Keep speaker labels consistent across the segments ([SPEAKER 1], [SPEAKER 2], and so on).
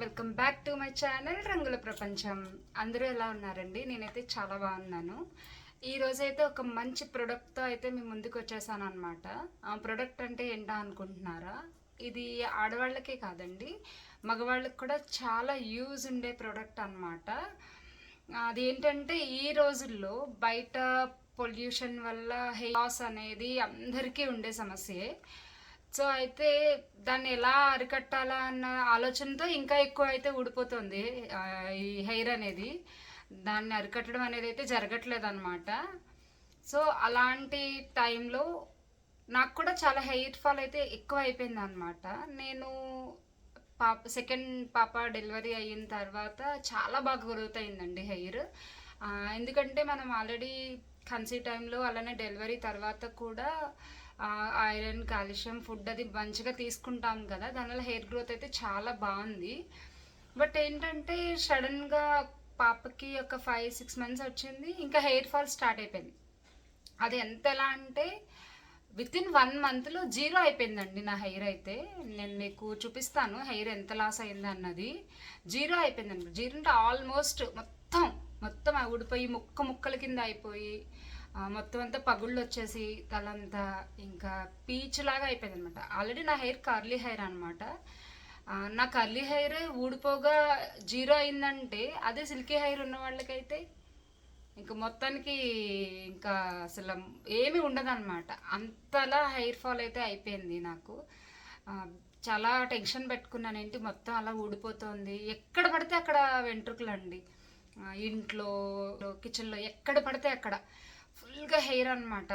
[SPEAKER 1] Welcome back to my channel రంగుల ప్రపంచం అందరూ ఎలా ఉన్నారండి? నేనైతే చాలా బాగున్నాను. ఈ రోజైతే ఒక మంచి ప్రోడక్ట్తో అయితే మీ ముందుకు వచ్చేసాను అనమాట ప్రొడక్ట్ ప్రోడక్ట్ అంటే ఏంటా అనుకుంటున్నారా? ఇది ఆడవాళ్ళకే కాదండి. మగవాళ్ళకి కూడా చాలా యూజ్ ఉండే ప్రోడక్ట్ అనమాట అది ఏంటంటే ఈ రోజుల్లో బయట పొల్యూషన్ వల్ల హెయిర్ లాస్ అనేది అందరికీ ఉండే సమస్యే. సో అయితే దాన్ని ఎలా అరికట్టాలా అన్న ఆలోచనతో ఇంకా ఎక్కువ అయితే ఊడిపోతుంది ఈ హెయిర్ అనేది. దాన్ని అరికట్టడం అనేది అయితే జరగట్లేదు అనమాట సో అలాంటి టైంలో నాకు కూడా చాలా హెయిర్ ఫాల్ అయితే ఎక్కువ అయిపోయింది అనమాట నేను పాప సెకండ్ పాప డెలివరీ అయిన తర్వాత చాలా బాగా గ్రోత్ అయిందండి హెయిర్ ఎందుకంటే మనం ఆల్రెడీ కన్సీ టైంలో అలానే డెలివరీ తర్వాత కూడా ఐరన్ కాల్షియం ఫుడ్ అది మంచిగా తీసుకుంటాం కదా దానివల్ల హెయిర్ గ్రోత్ అయితే చాలా బాగుంది. బట్ ఏంటంటే సడన్గా పాపకి ఒక ఫైవ్ సిక్స్ మంత్స్ వచ్చింది ఇంకా హెయిర్ ఫాల్ స్టార్ట్ అయిపోయింది. అది ఎంత ఎలా అంటే విత్ ఇన్ వన్ మంత్లో జీరో అయిపోయిందండి నా హెయిర్ అయితే. నేను మీకు చూపిస్తాను హెయిర్ ఎంత లాస్ అయింది అన్నది. జీరో అయిపోయిందండి. జీరో అంటే ఆల్మోస్ట్ మొత్తం మొత్తం ఊడిపోయి ముక్క ముక్కల కింద అయిపోయి మొత్తం అంతా పగుళ్ళు వచ్చేసి తలంతా ఇంకా పీచ్ లాగా అయిపోయింది అనమాట ఆల్రెడీ నా హెయిర్ కర్లీ హెయిర్ అనమాట నా కర్లీ హెయిర్ ఊడిపోగా జీరో అయిందంటే అదే సిల్కీ హెయిర్ ఉన్న వాళ్ళకైతే ఇంకా మొత్తానికి ఇంకా అసలు ఏమీ ఉండదన్నమాట. అంతలా హెయిర్ ఫాల్ అయితే అయిపోయింది నాకు. చాలా టెన్షన్ పెట్టుకున్నాను. ఏంటి మొత్తం అలా ఊడిపోతుంది? ఎక్కడ పడితే అక్కడ వెంట్రుకలు అండి ఇంట్లో కిచెన్లో ఎక్కడ పడితే అక్కడ. ఫుల్గా హెయిర్ అనమాట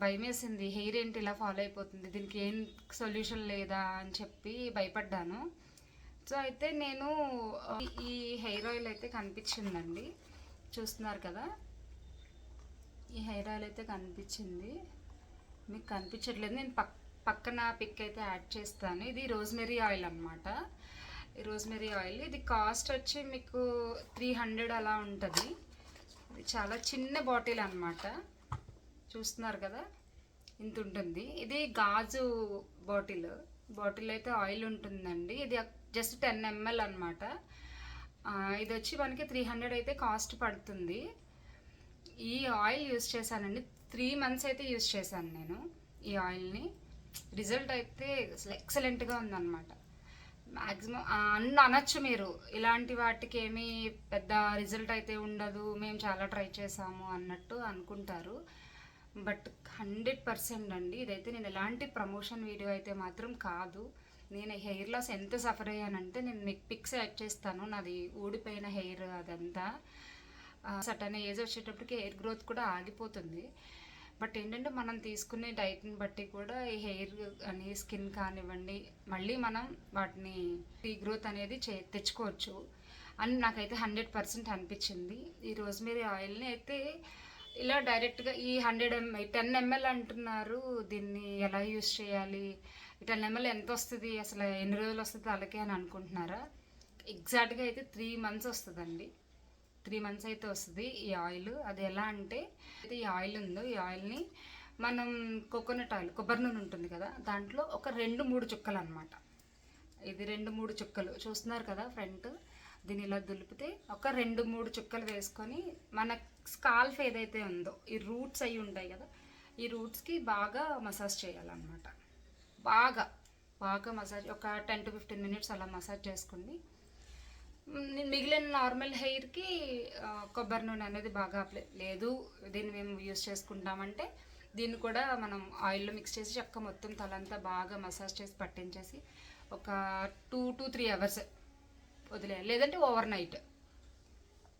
[SPEAKER 1] భయం వేసింది హెయిర్ ఏంటి ఇలా ఫాలో అయిపోతుంది. దీనికి ఏం సొల్యూషన్ లేదా అని చెప్పి భయపడ్డాను. సో అయితే నేను ఈ హెయిర్ ఆయిల్ అయితే కనిపించిందండి. చూస్తున్నారు కదా? ఈ హెయిర్ ఆయిల్ అయితే కనిపించింది. మీకు కనిపించట్లేదు. నేను పక్ పక్కన పిక్ అయితే యాడ్ చేస్తాను. ఇది రోజ్మెరీ ఆయిల్ అనమాట రోజ్మెరీ ఆయిల్. ఇది కాస్ట్ వచ్చి మీకు త్రీ హండ్రెడ్ అలా ఉంటుంది. చాలా చిన్న బాటిల్ అనమాట చూస్తున్నారు కదా? ఇంత ఉంటుంది. ఇది గాజు బాటిల్. బాటిల్ అయితే ఆయిల్ ఉంటుందండి. ఇది జస్ట్ టెన్ ఎంఎల్ అనమాట ఇది వచ్చి మనకి త్రీ హండ్రెడ్ అయితే కాస్ట్ పడుతుంది. ఈ ఆయిల్ యూస్ చేశానండి. త్రీ మంత్స్ అయితే యూస్ చేశాను నేను ఈ ఆయిల్ని. రిజల్ట్ అయితే అసలు ఎక్సలెంట్గా ఉందన్నమాట. మ్యాక్సిమం అన్న అనొచ్చు మీరు. ఇలాంటి వాటికి ఏమీ పెద్ద రిజల్ట్ అయితే ఉండదు. మేము చాలా ట్రై చేసాము అన్నట్టు అనుకుంటారు. బట్ హండ్రెడ్ పర్సెంట్ అండి. ఇదైతే నేను ఎలాంటి ప్రమోషన్ వీడియో అయితే మాత్రం కాదు. నేను హెయిర్ లాస్ ఎంత సఫర్ అయ్యానంటే నేను మీకు పిక్స్ యాడ్ చేస్తాను. నాది ఊడిపోయిన హెయిర్ అదంతా. సటన్ ఏజ్ వచ్చేటప్పటికి హెయిర్ గ్రోత్ కూడా ఆగిపోతుంది. బట్ ఏంటంటే మనం తీసుకునే డైట్ని బట్టి కూడా ఈ హెయిర్ అని స్కిన్ కానివ్వండి మళ్ళీ మనం వాటిని ఈ గ్రోత్ అనేది చే తెచ్చుకోవచ్చు. అని నాకైతే హండ్రెడ్ పర్సెంట్ అనిపించింది. ఈ రోజ్మేరీ ఆయిల్ని అయితే ఇలా డైరెక్ట్గా ఈ హండ్రెడ్ ఎంఎల్ టెన్ ఎంఎల్ అంటున్నారు. దీన్ని ఎలా యూస్ చేయాలి? ఈ టెన్ ఎంఎల్ ఎంత వస్తుంది? అసలు ఎన్ని రోజులు వస్తుంది అలాగే అని అనుకుంటున్నారా? ఎగ్జాక్ట్గా అయితే త్రీ మంత్స్ వస్తుందండి. త్రీ మంత్స్ అయితే వస్తుంది ఈ ఆయిల్. అది ఎలా అంటే ఈ ఆయిల్ ఉందో ఈ ఆయిల్ని మనం కోకోనట్ ఆయిల్ కొబ్బరి నూనె ఉంటుంది కదా దాంట్లో ఒక రెండు మూడు చుక్కలు అనమాట ఇది రెండు మూడు చుక్కలు. చూస్తున్నారు కదా ఫ్రంట్? దీన్ని ఇలా దులిపితే ఒక రెండు మూడు చుక్కలు వేసుకొని మన స్కాల్ఫ్ ఏదైతే ఉందో ఈ రూట్స్ అయి ఉంటాయి కదా ఈ రూట్స్కి బాగా మసాజ్ చేయాలన్నమాట. బాగా బాగా మసాజ్ ఒక టెన్ టు ఫిఫ్టీన్ మినిట్స్ అలా మసాజ్ చేసుకోండి నేను మిగిలిన నార్మల్ హెయిర్కి కొబ్బరి నూనె అనేది బాగా అప్లై లేదు. దీన్ని మేము యూస్ చేసుకుంటామంటే దీన్ని కూడా మనం ఆయిల్లో మిక్స్ చేసి చక్క మొత్తం తలంతా బాగా మసాజ్ చేసి పట్టించేసి ఒక టూ టు త్రీ అవర్స్ వదిలేయాలి. లేదంటే ఓవర్ నైట్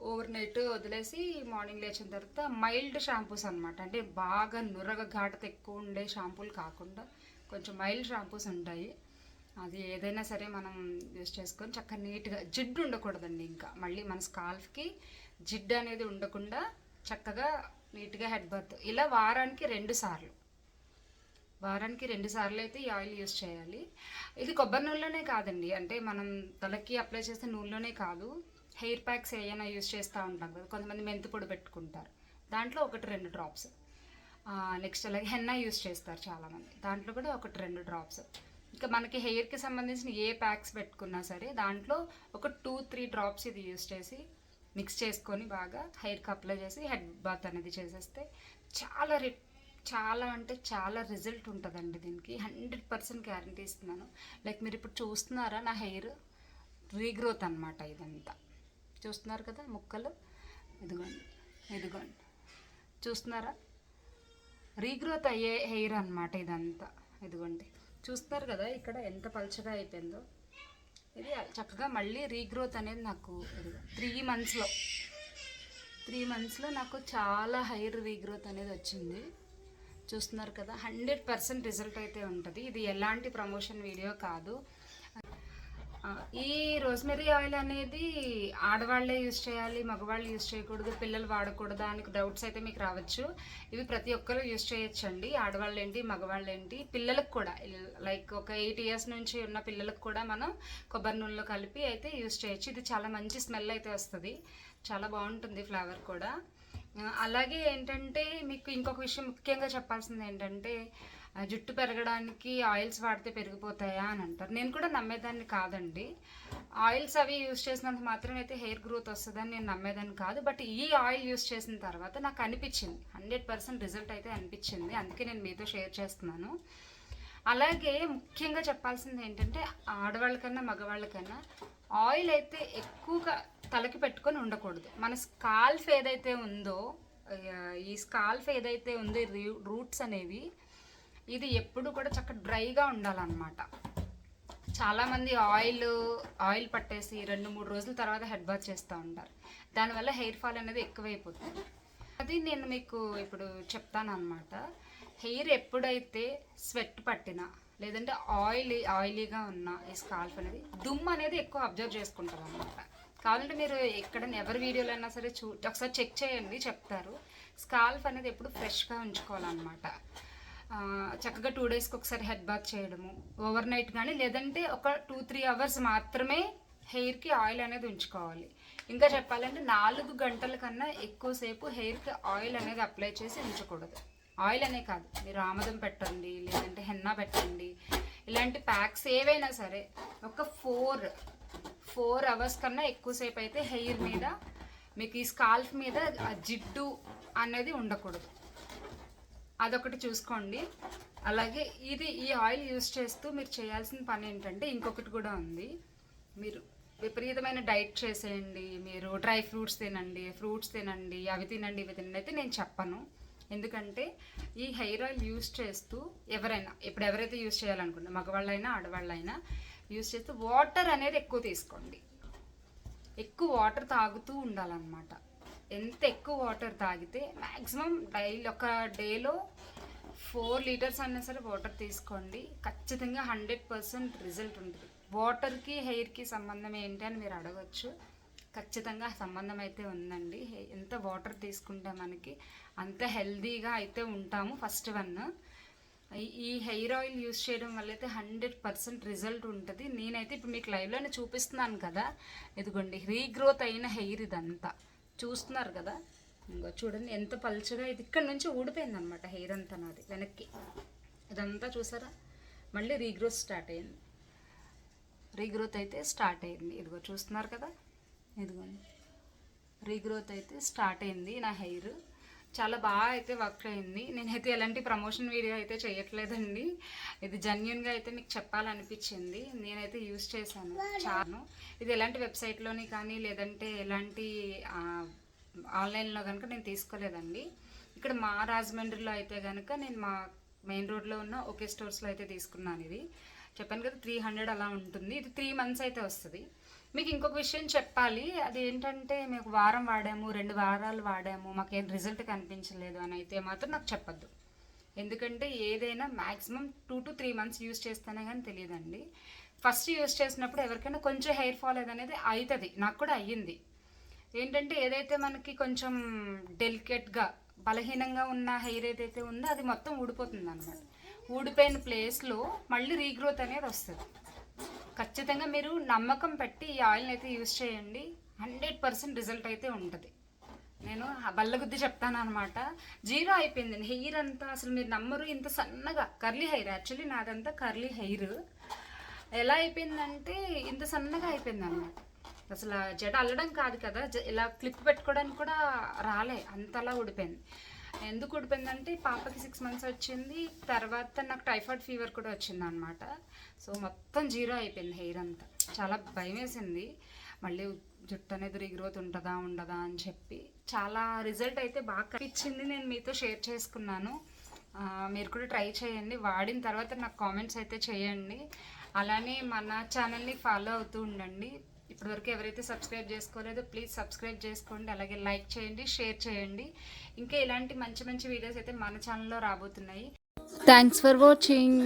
[SPEAKER 1] ఓవర్ నైట్ వదిలేసి మార్నింగ్ లేచిన తర్వాత మైల్డ్ షాంపూస్ అనమాట అంటే బాగా నురగ ఘాటత ఎక్కువ ఉండే షాంపూలు కాకుండా కొంచెం మైల్డ్ షాంపూస్ ఉంటాయి. అది ఏదైనా సరే మనం యూస్ చేసుకొని చక్కగా నీట్గా జిడ్డు ఉండకూడదండి ఇంకా. మళ్ళీ మన స్కాల్ఫ్కి జిడ్డు అనేది ఉండకుండా చక్కగా నీట్గా హెడ్ బర్త్. ఇలా వారానికి రెండు సార్లు. వారానికి రెండు సార్లు అయితే ఈ ఆయిల్ యూస్ చేయాలి. ఇది కొబ్బరి నూనెలోనే కాదండి. అంటే మనం తలకి అప్లై చేస్తే నూనెలోనే కాదు. హెయిర్ ప్యాక్స్ ఏమైనా యూస్ చేస్తూ ఉంటాం కదా. కొంతమంది మెంతి పొడి పెట్టుకుంటారు. దాంట్లో ఒకటి రెండు డ్రాప్స్. నెక్స్ట్ అలాగే హెన్నా యూస్ చేస్తారు చాలామంది. దాంట్లో కూడా ఒకటి రెండు డ్రాప్స్. ఇంకా మనకి హెయిర్కి సంబంధించిన ఏ ప్యాక్స్ పెట్టుకున్నా సరే దాంట్లో ఒక టూ త్రీ డ్రాప్స్ ఇది యూస్ చేసి మిక్స్ చేసుకొని బాగా హెయిర్కి అప్లై చేసి హెడ్ బాత్ అనేది చేసేస్తే చాలా రి చాలా అంటే చాలా రిజల్ట్ ఉంటుందండి దీనికి. హండ్రెడ్ పర్సెంట్ గ్యారంటీ ఇస్తున్నాను. లైక్ మీరు ఇప్పుడు చూస్తున్నారా నా హెయిర్ రీగ్రోత్ అనమాట ఇదంతా. చూస్తున్నారు కదా ముక్కలు? ఇదిగోండి ఇదిగోండి. చూస్తున్నారా? రీగ్రోత్ అయ్యే హెయిర్ అనమాట ఇదంతా. ఇదిగోండి. చూస్తున్నారు కదా ఇక్కడ ఎంత పలుచగా అయిపోయిందో. ఇది చక్కగా మళ్ళీ రీగ్రోత్ అనేది నాకు త్రీ మంత్స్లో త్రీ మంత్స్లో నాకు చాలా హైర్ రీగ్రోత్ అనేది వచ్చింది. చూస్తున్నారు కదా హండ్రెడ్ పర్సెంట్ రిజల్ట్ అయితే ఉంటుంది. ఇది ఎలాంటి ప్రమోషన్ వీడియో కాదు. ఈ రోజ్మెరీ ఆయిల్ అనేది ఆడవాళ్ళే యూజ్ చేయాలి మగవాళ్ళు యూజ్ చేయకూడదు పిల్లలు వాడకూడదు అని డౌట్స్ అయితే మీకు రావచ్చు. ఇవి ప్రతి ఒక్కరు యూజ్ చేయొచ్చండి. ఆడవాళ్ళు ఏంటి మగవాళ్ళు ఏంటి పిల్లలకు కూడా. లైక్ ఒక ఎయిట్ ఇయర్స్ నుంచి ఉన్న పిల్లలకు కూడా మనం కొబ్బరి నూనెలో కలిపి అయితే యూజ్ చేయొచ్చు. ఇది చాలా మంచి స్మెల్ అయితే వస్తుంది. చాలా బాగుంటుంది ఫ్లేవర్ కూడా. అలాగే ఏంటంటే మీకు ఇంకొక విషయం ముఖ్యంగా చెప్పాల్సింది ఏంటంటే జుట్టు పెరగడానికి ఆయిల్స్ వాడితే పెరిగిపోతాయా అని అంటారు. నేను కూడా నమ్మేదాన్ని కాదండి. ఆయిల్స్ అవి యూస్ చేసినంత మాత్రం అయితే హెయిర్ గ్రోత్ వస్తుందని నేను నమ్మేదాన్ని కాదు. బట్ ఈ ఆయిల్ యూస్ చేసిన తర్వాత నాకు అనిపించింది. హండ్రెడ్ పర్సెంట్ రిజల్ట్ అయితే అనిపించింది. అందుకే నేను మీతో షేర్ చేస్తున్నాను. అలాగే ముఖ్యంగా చెప్పాల్సింది ఏంటంటే ఆడవాళ్ళకన్నా మగవాళ్ళకన్నా ఆయిల్ అయితే ఎక్కువగా తలకి పెట్టుకొని ఉండకూడదు. మన స్కాల్ఫ్ ఏదైతే ఉందో ఈ స్కాల్ఫ్ ఏదైతే ఉందో రూట్స్ అనేవి ఇది ఎప్పుడు కూడా చక్కగా డ్రైగా ఉండాలన్నమాట. చాలామంది ఆయిల్ ఆయిల్ పట్టేసి రెండు మూడు రోజుల తర్వాత హెడ్ బాత్ చేస్తూ ఉంటారు. దానివల్ల హెయిర్ ఫాల్ అనేది ఎక్కువైపోతుంది. అది నేను మీకు ఇప్పుడు చెప్తాను అనమాట హెయిర్ ఎప్పుడైతే స్వెట్ పట్టినా లేదంటే ఆయిల్ ఆయిలీగా ఉన్న ఈ స్కాల్ఫ్ అనేది దుమ్ము అనేది ఎక్కువ అబ్జర్వ్ చేసుకుంటారు అనమాట కావాలంటే మీరు ఎక్కడ ఎవరి వీడియోలో అయినా సరే చూ ఒకసారి చెక్ చేయండి చెప్తారు. స్కాల్ఫ్ అనేది ఎప్పుడు ఫ్రెష్గా ఉంచుకోవాలన్నమాట. చక్కగా టూ డేస్కి ఒకసారి హెడ్ బాత్ చేయడము. ఓవర్ నైట్ కానీ లేదంటే ఒక టూ త్రీ అవర్స్ మాత్రమే హెయిర్కి ఆయిల్ అనేది ఉంచుకోవాలి. ఇంకా చెప్పాలంటే నాలుగు గంటల కన్నా ఎక్కువసేపు హెయిర్కి ఆయిల్ అనేది అప్లై చేసి ఉంచకూడదు. ఆయిల్ అనే కాదు మీరు ఆమదం పెట్టండి లేదంటే హెన్నా పెట్టండి ఇలాంటి ప్యాక్స్ ఏవైనా సరే ఒక ఫోర్ ఫోర్ అవర్స్ కన్నా ఎక్కువసేపు అయితే హెయిర్ మీద మీకు ఈ స్కాల్ఫ్ మీద ఆ జిడ్డు అనేది ఉండకూడదు. అదొకటి చూసుకోండి. అలాగే ఇది ఈ ఆయిల్ యూజ్ చేస్తూ మీరు చేయాల్సిన పని ఏంటంటే ఇంకొకటి కూడా ఉంది. మీరు విపరీతమైన డైట్ చేసేయండి. మీరు డ్రై ఫ్రూట్స్ తినండి ఫ్రూట్స్ తినండి అవి తినండి ఇవి తినండి అయితే నేను చెప్పను. ఎందుకంటే ఈ హెయిర్ ఆయిల్ యూజ్ చేస్తూ ఎవరైనా ఇప్పుడు ఎవరైతే యూస్ చేయాలనుకుంటే మగవాళ్ళైనా ఆడవాళ్ళైనా యూజ్ చేస్తూ వాటర్ అనేది ఎక్కువ తీసుకోండి. ఎక్కువ వాటర్ తాగుతూ ఉండాలన్నమాట. ఎంత ఎక్కువ వాటర్ తాగితే మ్యాక్సిమం డైలీ ఒక డేలో ఫోర్ లీటర్స్ అయినా సరే వాటర్ తీసుకోండి. ఖచ్చితంగా హండ్రెడ్ పర్సెంట్ రిజల్ట్ ఉంటుంది. వాటర్కి హెయిర్కి సంబంధం ఏంటి అని మీరు అడగచ్చు. ఖచ్చితంగా సంబంధం అయితే ఉందండి. ఎంత వాటర్ తీసుకుంటే మనకి అంత హెల్దీగా అయితే ఉంటాము ఫస్ట్ వన్. ఈ- ఈ హెయిర్ ఆయిల్ యూస్ చేయడం వల్ల అయితే హండ్రెడ్ పర్సెంట్ రిజల్ట్ ఉంటుంది. నేనైతే ఇప్పుడు మీకు లైవ్లోనే చూపిస్తున్నాను కదా. ఇదిగోండి రీగ్రోత్ అయిన హెయిర్ ఇదంతా. చూస్తున్నారు కదా. ఇంకో చూడండి ఎంత పలుచగా ఇది. ఇక్కడ నుంచి ఊడిపోయింది అనమాట హెయిర్ అంతా నాది వెనక్కి. ఇదంతా చూసారా? మళ్ళీ రీగ్రోత్ స్టార్ట్ అయింది. రీగ్రోత్ అయితే స్టార్ట్ అయింది. ఇదిగో చూస్తున్నారు కదా? ఇదిగోండి. రీగ్రోత్ అయితే స్టార్ట్ అయింది నా హెయిర్. చాలా బాగా అయితే వర్క్ అయింది. నేనైతే ఎలాంటి ప్రమోషన్ వీడియో అయితే చేయట్లేదండి. ఇది జెన్యున్గా అయితే మీకు చెప్పాలనిపించింది. నేనైతే యూస్ చేశాను. చాను. ఇది ఎలాంటి వెబ్సైట్లోని కానీ లేదంటే ఎలాంటి ఆన్లైన్లో కనుక నేను తీసుకోలేదండి. ఇక్కడ మా రాజమండ్రిలో అయితే కనుక నేను మా మెయిన్ రోడ్లో ఉన్న ఒకే స్టోర్స్లో అయితే తీసుకున్నాను ఇది. చెప్పాను కదా త్రీ హండ్రెడ్ అలా ఉంటుంది. ఇది త్రీ మంత్స్ అయితే వస్తుంది. మీకు ఇంకొక విషయం చెప్పాలి. అది ఏంటంటే మేము వారం వాడాము రెండు వారాలు వాడాము. మాకేం రిజల్ట్ కనిపించలేదు అని అయితే మాత్రం నాకు చెప్పొద్దు. ఎందుకంటే ఏదైనా maximum two to three months use చేస్తేనే కానీ తెలియదండి. ఫస్ట్ యూస్ చేసినప్పుడు ఎవరికైనా కొంచెం హెయిర్ ఫాల్ అనేది అవుతుంది నాకు కూడా అయ్యింది. ఏంటంటే ఏదైతే మనకి కొంచెం డెలికేట్గా బలహీనంగా ఉన్న హెయిర్ ఏదైతే ఉందో అది మొత్తం ఊడిపోతుంది అనమాట ఊడిపోయిన ప్లేస్లో మళ్ళీ రీగ్రోత్ అనేది వస్తుంది. ఖచ్చితంగా మీరు నమ్మకం పెట్టి ఈ ఆయిల్ని అయితే యూస్ చేయండి. హండ్రెడ్ పర్సెంట్ రిజల్ట్ అయితే ఉంటుంది. నేను బల్లగుద్ది చెప్తాను అనమాట జీరో అయిపోయింది. హెయిర్ అంతా అసలు మీరు నమ్మరు. ఇంత సన్నగా కర్లీ హెయిర్. యాక్చువల్లీ నాదంతా కర్లీ హెయిర్. ఎలా అయిపోయిందంటే ఇంత సన్నగా అయిపోయింది అనమాట అసలు జడ అల్లడం కాదు కదా. జ- ఇలా క్లిప్ పెట్టుకోవడానికి కూడా రాలే. అంతలా ఊడిపోయింది. ఎందుకు ఊడిపోయిందంటే పాపకి సిక్స్ మంత్స్ వచ్చింది తర్వాత నాకు టైఫాయిడ్ ఫీవర్ కూడా వచ్చింది అనమాట సో మొత్తం జీరో అయిపోయింది హెయిర్ అంతా. చాలా భయం వేసింది. మళ్ళీ జుట్టు అనేది రీగ్రోత్ ఉంటుందా ఉండదా అని చెప్పి. చాలా రిజల్ట్ అయితే బాగా కనిపించింది. నేను మీతో షేర్ చేసుకున్నాను. మీరు కూడా ట్రై చేయండి. వాడిన తర్వాత నాకు కామెంట్స్ అయితే చేయండి. అలానే మన ఛానల్ని ఫాలో అవుతూ ఉండండి. ఇప్పటివరకు ఎవరైతే సబ్స్క్రైబ్ చేసుకోలేదో ప్లీజ్ సబ్స్క్రైబ్ చేసుకోండి అలాగే లైక్ చేయండి షేర్ చేయండి. ఇంకా ఇలాంటి మంచి మంచి వీడియోస్ అయితే మన ఛానల్లో రాబోతున్నాయి. Thanks for watching